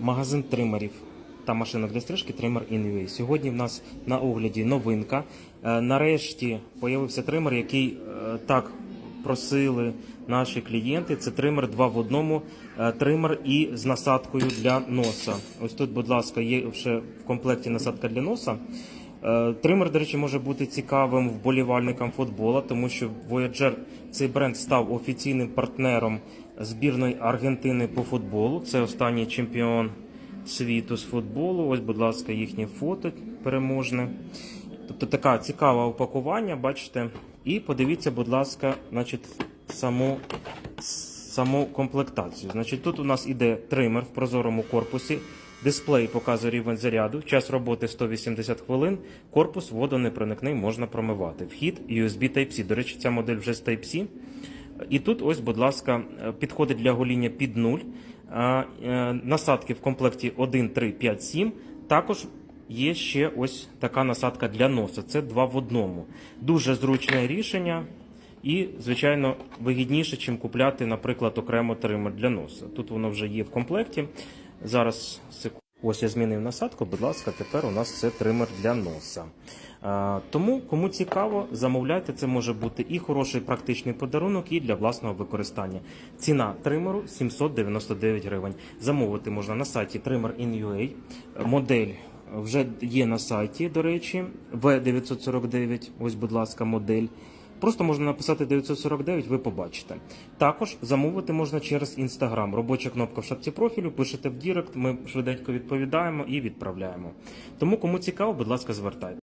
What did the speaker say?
магазин тримерів та машинок для стрижки Trimmer InUA. Сьогодні в нас на огляді новинка. Е, Нарешті появився тример, який е, так просили наші клієнти. Це тример 2 в одному, е, тример і з насадкою для носа. Ось тут, будь ласка, є вже в комплекті насадка для носа. Е, Тример, до речі, може бути цікавим вболівальникам футбола, тому що Voyager цей бренд став офіційним партнером збірної Аргентини по футболу. Це останній чемпіон світу з футболу. Ось, будь ласка, їхнє фото переможне. Тобто така цікаве упакування, бачите. І подивіться, будь ласка, значить, саму, саму комплектацію. Значить, тут у нас іде тример в прозорому корпусі. Дисплей показує рівень заряду, час роботи 180 хвилин, корпус водонепроникний можна промивати. Вхід USB Type-C. До речі, ця модель вже з Type-C. І тут, ось, будь ласка, підходить для гоління під нуль. Е, Насадки в комплекті 1, 3, 5, 7. Також є ще ось така насадка для носа. Це два в одному. Дуже зручне рішення. І, звичайно, вигідніше, чим купляти, наприклад, окремо тример для носа. Тут воно вже є в комплекті. Зараз. Ось я змінив насадку. Будь ласка, тепер у нас це тример для носа. Тому, кому цікаво, замовляйте. Це може бути і хороший практичний подарунок, і для власного використання. Ціна тримеру 799 гривень. Замовити можна на сайті Trimmer in.ua. Модель вже є на сайті, до речі, V949. Ось, будь ласка, модель. Просто можна написати 949, ви побачите. Також замовити можна через інстаграм. Робоча кнопка в шапці профілю, пишете в Дірект, ми швиденько відповідаємо і відправляємо. Тому, кому цікаво, будь ласка, звертайте.